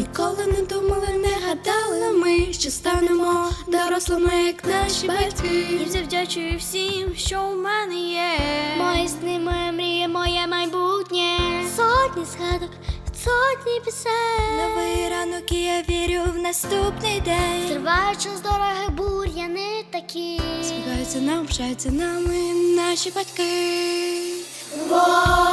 Ніколи не думали, не гадали ми, що станемо дорослими, як наші І батьки. завдячую всім, що у мене є. Мої сни, моя мрія, моє майбутнє. Сотні згадок, сотні пісень. Новий ранок, і я вірю в наступний день. Зриваючи з дороги бур'яни такі. Сміхаються нам, вшаються нами наші батьки. Вони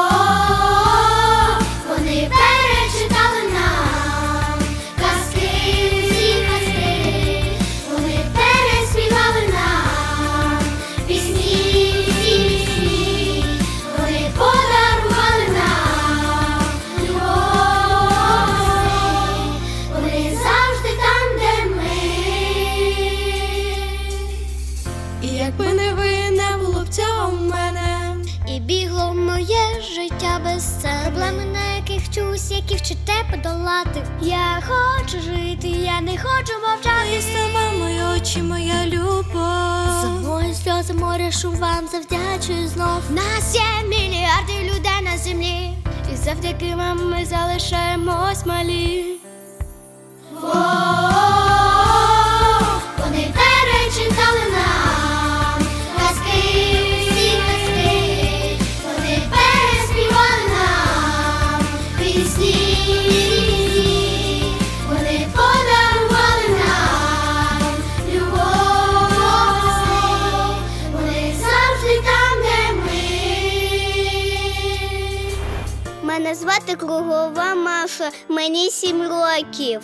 якби не ви, не було б цього в мене. І бігло моє життя без це Проблеми, на яких вчусь, які вчите подолати. Я хочу жити, я не хочу мовчати. Твої слова, мої очі, моя За любов. мої сльози море шум вам завдячую знов. Нас є мільярди людей на землі. І завдяки вам ми залишаємось малі. Звати Кругова Маша, мені сім років.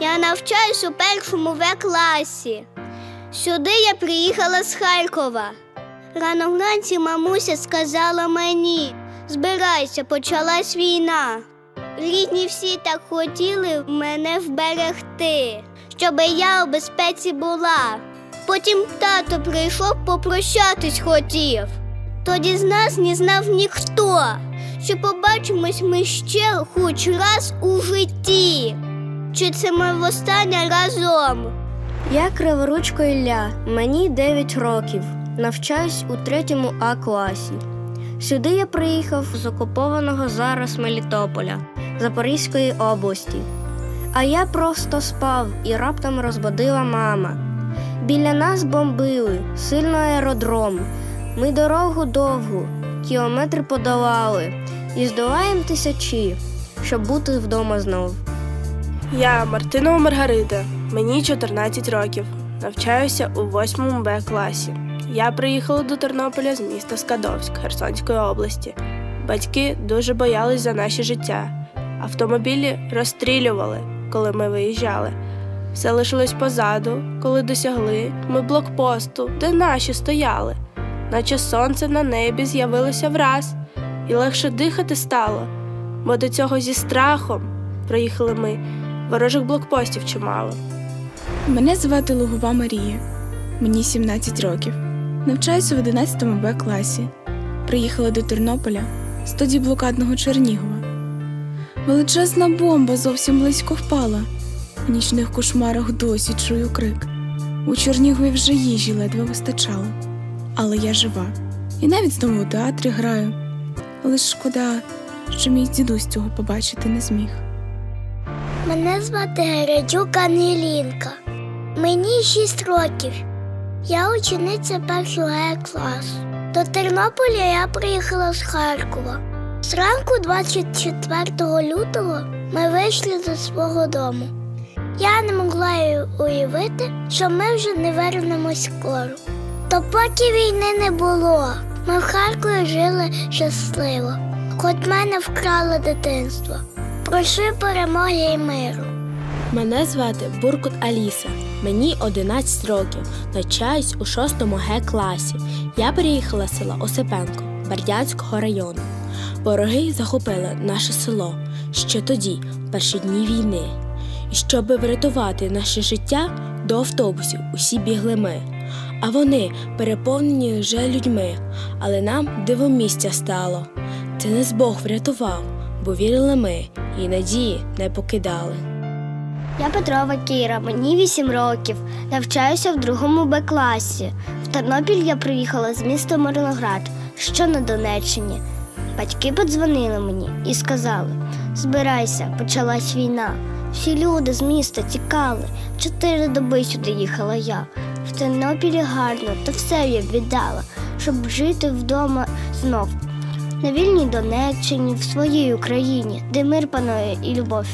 Я навчаюсь у першому В класі. Сюди я приїхала з Харкова. Рано вранці мамуся сказала мені: збирайся, почалась війна. Рідні всі так хотіли мене вберегти, щоби я у безпеці була. Потім тато прийшов попрощатись хотів. Тоді з нас не знав ніхто, що побачимось ми ще хоч раз у житті. Чи це ми востаннє разом? Я Криворучко Ілля, мені 9 років. Навчаюсь у третьому А класі. Сюди я приїхав з окупованого зараз Мелітополя, Запорізької області. А я просто спав і раптом розбудила мама. Біля нас бомбили, сильно аеродром. Ми дорогу довгу, кілометри подолали і здолаємо тисячі, щоб бути вдома знов. Я Мартинова Маргарита, мені 14 років. Навчаюся у 8 Б класі. Я приїхала до Тернополя з міста Скадовськ Херсонської області. Батьки дуже боялись за наше життя. Автомобілі розстрілювали, коли ми виїжджали. Все лишилось позаду, коли досягли ми блокпосту, де наші стояли. Наче сонце на небі з'явилося враз, і легше дихати стало, бо до цього зі страхом проїхали ми. Ворожих блокпостів чимало. Мене звати Лугова Марія. Мені 17 років. Навчаюся в 11 Б класі. Приїхала до Тернополя з тоді блокадного Чернігова. Величезна бомба зовсім близько впала. В нічних кошмарах досі чую крик. У Чернігові вже їжі ледве вистачало. Але я жива. І навіть знову у театрі граю. Лиш шкода, що мій дідусь цього побачити не зміг. Мене звати Гередюк Ангелінка. Мені 6 років. Я учениця першого Г класу. До Тернополя я приїхала з Харкова. Зранку 24 лютого ми вийшли до свого дому. Я не могла уявити, що ми вже не вернемось скоро. То поки війни не було, ми в Харкові жили щасливо, хоч мене вкрали дитинство. Пройшли перемоги і миру. Мене звати Буркут Аліса. Мені 11 років. Навчаюсь у 6 Г класі. Я приїхала з села Осипенко Бердянського району. Вороги захопили наше село ще тоді, в перші дні війни. І щоби врятувати наше життя, до автобусів усі бігли ми. А вони переповнені вже людьми, але нам диво місця стало. Це нас Бог врятував, бо вірили ми і надії не покидали. Я Петрова Кіра, мені 8 років. Навчаюся в другому Б класі. В Тернопіль я приїхала з міста Мирноград, що на Донеччині. Батьки подзвонили мені і сказали: збирайся, почалась війна. Всі люди з міста тікали. Чотири доби сюди їхала я. Тернопілі гарно, та все я віддала, щоб жити вдома знов. На вільній Донеччині, в своїй Україні, де мир панує і любов.